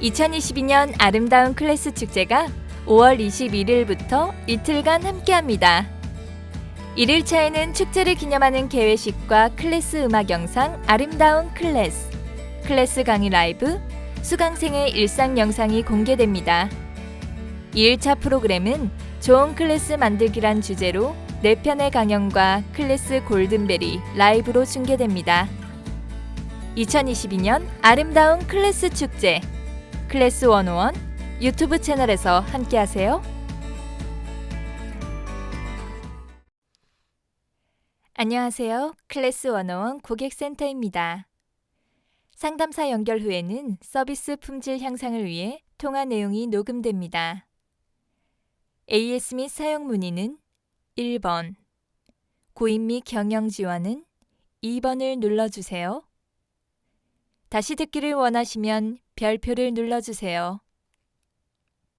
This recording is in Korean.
2022년 아름다운 클래스 축제가 5월 21일부터 이틀간 함께합니다. 1일차에는 축제를 기념하는 개회식과 클래스 음악 영상 아름다운 클래스, 클래스 강의 라이브, 수강생의 일상 영상이 공개됩니다. 2일차 프로그램은 좋은 클래스 만들기란 주제로 4편의 강연과 클래스 골든벨이 라이브로 중계됩니다. 2022년 아름다운 클래스 축제 클래스 101 유튜브 채널에서 함께하세요. 안녕하세요. 클래스 101 고객센터입니다. 상담사 연결 후에는 서비스 품질 향상을 위해 통화 내용이 녹음됩니다. AS 및 사용 문의는 1번, 구입 및 경영 지원은 2번을 눌러주세요. 다시 듣기를 원하시면 별표를 눌러주세요.